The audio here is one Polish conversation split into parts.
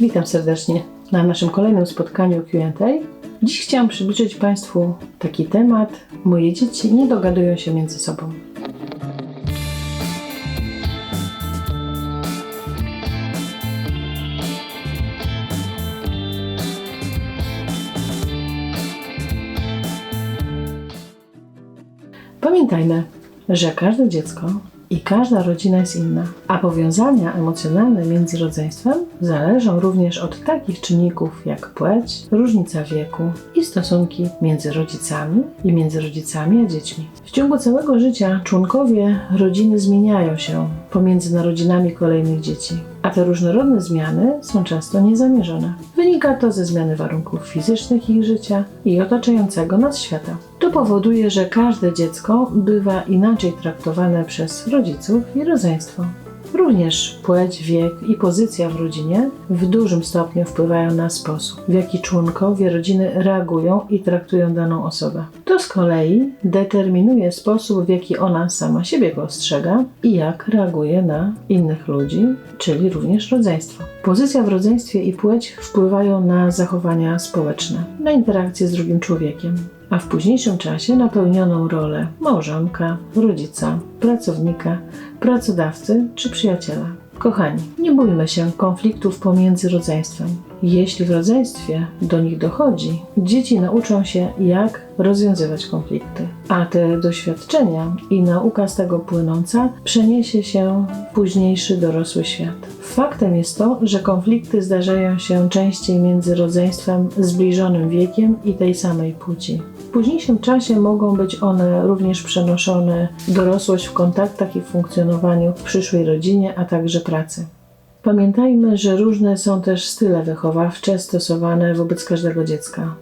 Witam serdecznie na naszym kolejnym spotkaniu QA. Dziś chciałam przybliżyć Państwu taki temat. Moje dzieci nie dogadują się między sobą. Pamiętajmy, że każde dziecko i każda rodzina jest inna, a powiązania emocjonalne między rodzeństwem zależą również od takich czynników jak płeć, różnica wieku i stosunki między rodzicami i między rodzicami a dziećmi. W ciągu całego życia członkowie rodziny zmieniają się pomiędzy narodzinami kolejnych dzieci, a te różnorodne zmiany są często niezamierzone. Wynika to ze zmiany warunków fizycznych ich życia i otaczającego nas świata. To powoduje, że każde dziecko bywa inaczej traktowane przez rodziców i rodzeństwo. Również płeć, wiek i pozycja w rodzinie w dużym stopniu wpływają na sposób, w jaki członkowie rodziny reagują i traktują daną osobę. To z kolei determinuje sposób, w jaki ona sama siebie postrzega i jak reaguje na innych ludzi, czyli również rodzeństwo. Pozycja w rodzeństwie i płeć wpływają na zachowania społeczne, na interakcje z drugim człowiekiem a w późniejszym czasie na pełnioną rolę małżonka, rodzica, pracownika, pracodawcy czy przyjaciela. Kochani, nie bójmy się konfliktów pomiędzy rodzeństwem. Jeśli w rodzeństwie do nich dochodzi, dzieci nauczą się, jak rozwiązywać konflikty, a te doświadczenia i nauka z tego płynąca przeniesie się w późniejszy dorosły świat. Faktem jest to, że konflikty zdarzają się częściej między rodzeństwem zbliżonym wiekiem i tej samej płci. Późniejszym czasie mogą być one również przenoszone w dorosłość w kontaktach i funkcjonowaniu w przyszłej rodzinie, a także pracy. Pamiętajmy, że różne są też style wychowawcze stosowane wobec każdego dziecka.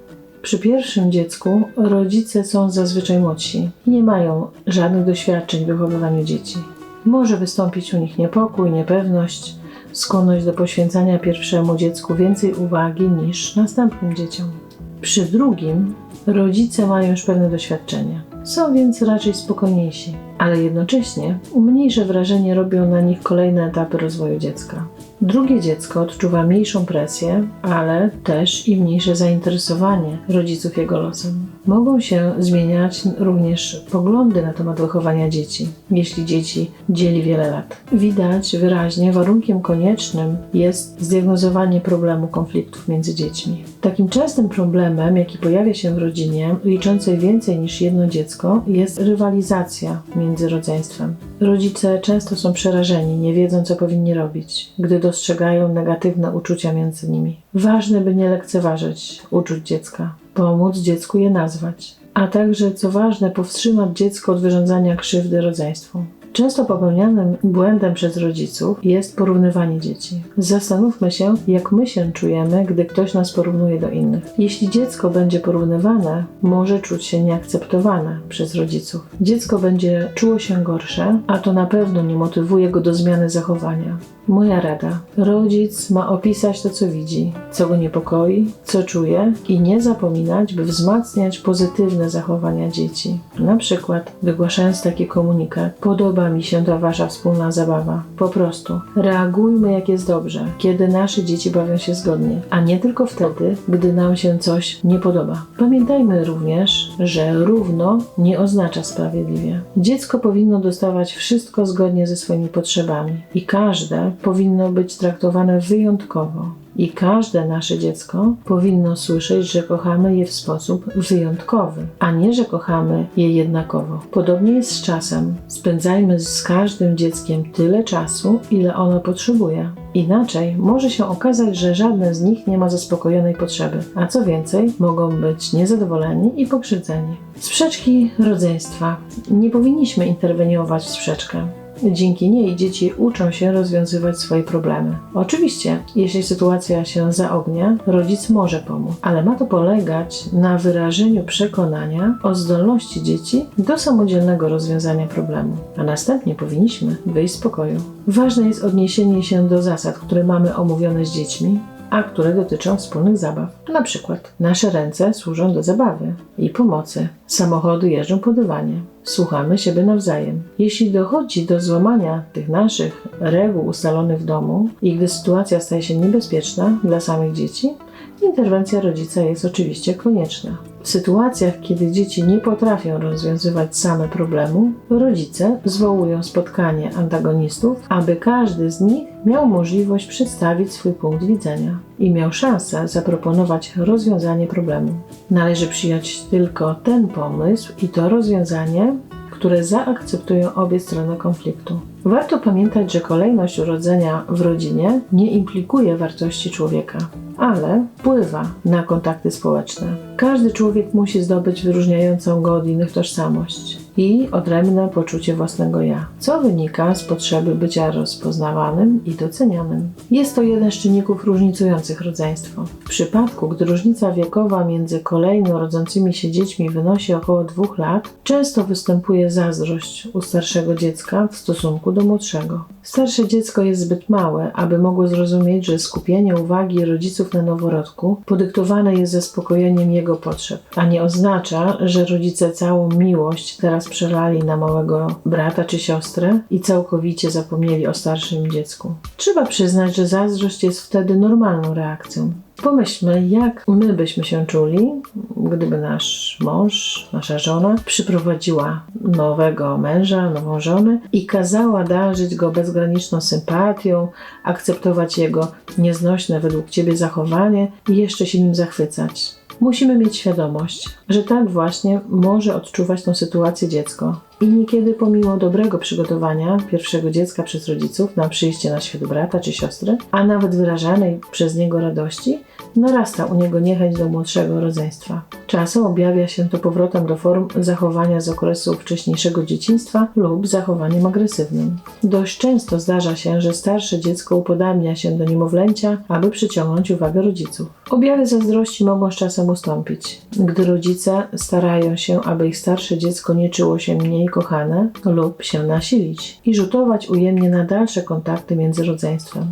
Przy pierwszym dziecku rodzice są zazwyczaj młodsi i nie mają żadnych doświadczeń w wychowywaniu dzieci. Może wystąpić u nich niepokój, niepewność, skłonność do poświęcania pierwszemu dziecku więcej uwagi niż następnym dzieciom. Przy drugim rodzice mają już pewne doświadczenia, są więc raczej spokojniejsi, ale jednocześnie mniejsze wrażenie robią na nich kolejne etapy rozwoju dziecka. Drugie dziecko odczuwa mniejszą presję, ale też i mniejsze zainteresowanie rodziców jego losem. Mogą się zmieniać również poglądy na temat wychowania dzieci, jeśli dzieci dzieli wiele lat. Widać wyraźnie, warunkiem koniecznym jest zdiagnozowanie problemu konfliktów między dziećmi. Takim częstym problemem, jaki pojawia się w rodzinie liczącej więcej niż jedno dziecko, jest rywalizacja między rodzeństwem. Rodzice często są przerażeni, nie wiedzą, co powinni robić, gdy dostrzegają negatywne uczucia między nimi. Ważne, by nie lekceważyć uczuć dziecka, pomóc dziecku je nazwać, a także, co ważne, powstrzymać dziecko od wyrządzania krzywdy rodzeństwu. Często popełnianym błędem przez rodziców jest porównywanie dzieci. Zastanówmy się, jak my się czujemy, gdy ktoś nas porównuje do innych. Jeśli dziecko będzie porównywane, może czuć się nieakceptowane przez rodziców. Dziecko będzie czuło się gorsze, a to na pewno nie motywuje go do zmiany zachowania. Moja rada: rodzic ma opisać to, co widzi, co go niepokoi, co czuje i nie zapominać, by wzmacniać pozytywne zachowania dzieci. Na przykład wygłaszając taki komunikat: Podoba mi się ta wasza wspólna zabawa. Po prostu reagujmy, jak jest dobrze, kiedy nasze dzieci bawią się zgodnie, a nie tylko wtedy, gdy nam się coś nie podoba. Pamiętajmy również, że równo nie oznacza sprawiedliwie. Dziecko powinno dostawać wszystko zgodnie ze swoimi potrzebami i każde powinno być traktowane wyjątkowo. I każde nasze dziecko powinno słyszeć, że kochamy je w sposób wyjątkowy, a nie, że kochamy je jednakowo. Podobnie jest z czasem. Spędzajmy z każdym dzieckiem tyle czasu, ile ono potrzebuje. Inaczej może się okazać, że żadne z nich nie ma zaspokojonej potrzeby, a co więcej, mogą być niezadowoleni i pokrzywdzeni. Sprzeczki rodzeństwa. Nie powinniśmy interweniować w sprzeczkę. Dzięki niej dzieci uczą się rozwiązywać swoje problemy. Oczywiście, jeśli sytuacja się zaognia, rodzic może pomóc, ale ma to polegać na wyrażeniu przekonania o zdolności dzieci do samodzielnego rozwiązania problemu, a następnie powinniśmy wyjść z pokoju. Ważne jest odniesienie się do zasad, które mamy omówione z dziećmi, a które dotyczą wspólnych zabaw. Na przykład nasze ręce służą do zabawy i pomocy, Samochody jeżdżą po dywanie. Słuchamy siebie nawzajem. Jeśli dochodzi do złamania tych naszych reguł ustalonych w domu i gdy sytuacja staje się niebezpieczna dla samych dzieci, interwencja rodzica jest oczywiście konieczna. W sytuacjach, kiedy dzieci nie potrafią rozwiązywać same problemu, rodzice zwołują spotkanie antagonistów, aby każdy z nich miał możliwość przedstawić swój punkt widzenia i miał szansę zaproponować rozwiązanie problemu. Należy przyjąć tylko ten pomysł i to rozwiązanie, które zaakceptują obie strony konfliktu. Warto pamiętać, że kolejność urodzenia w rodzinie nie implikuje wartości człowieka, ale wpływa na kontakty społeczne. Każdy człowiek musi zdobyć wyróżniającą go od innych tożsamość i odrębne poczucie własnego ja, co wynika z potrzeby bycia rozpoznawanym i docenianym. Jest to jeden z czynników różnicujących rodzeństwo. W przypadku, gdy różnica wiekowa między kolejno rodzącymi się dziećmi wynosi około dwóch lat, często występuje zazdrość u starszego dziecka w stosunku do młodszego. Starsze dziecko jest zbyt małe, aby mogło zrozumieć, że skupienie uwagi rodziców na noworodku podyktowane jest zaspokojeniem jego potrzeb, a nie oznacza, że rodzice całą miłość teraz przelali na małego brata czy siostrę i całkowicie zapomnieli o starszym dziecku. Trzeba przyznać, że zazdrość jest wtedy normalną reakcją. Pomyślmy, jak my byśmy się czuli, gdyby nasz mąż, nasza żona przyprowadziła nowego męża, nową żonę i kazała darzyć go bezgraniczną sympatią, akceptować jego nieznośne według ciebie zachowanie i jeszcze się nim zachwycać. Musimy mieć świadomość, że tak właśnie może odczuwać tą sytuację dziecko. I niekiedy pomimo dobrego przygotowania pierwszego dziecka przez rodziców na przyjście na świat brata czy siostry, a nawet wyrażanej przez niego radości, narasta u niego niechęć do młodszego rodzeństwa. Czasem objawia się to powrotem do form zachowania z okresu wcześniejszego dzieciństwa lub zachowaniem agresywnym. Dość często zdarza się, że starsze dziecko upodabnia się do niemowlęcia, aby przyciągnąć uwagę rodziców. Objawy zazdrości mogą z czasem ustąpić, gdy rodzice starają się, aby ich starsze dziecko nie czuło się mniej kochane lub się nasilić i rzutować ujemnie na dalsze kontakty między rodzeństwem.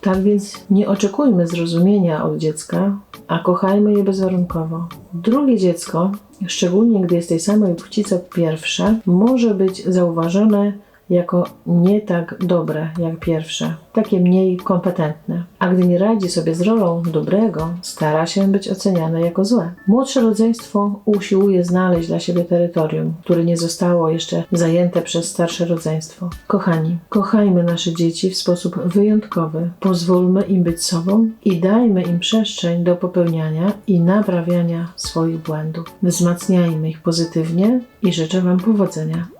Tak więc nie oczekujmy zrozumienia od dziecka, a kochajmy je bezwarunkowo. Drugie dziecko, szczególnie gdy jest tej samej płci co pierwsze, może być zauważone jako nie tak dobre jak pierwsze, takie mniej kompetentne. A gdy nie radzi sobie z rolą dobrego, stara się być oceniane jako złe. Młodsze rodzeństwo usiłuje znaleźć dla siebie terytorium, które nie zostało jeszcze zajęte przez starsze rodzeństwo. Kochani, kochajmy nasze dzieci w sposób wyjątkowy, pozwólmy im być sobą i dajmy im przestrzeń do popełniania i naprawiania swoich błędów. Wzmacniajmy ich pozytywnie i życzę Wam powodzenia.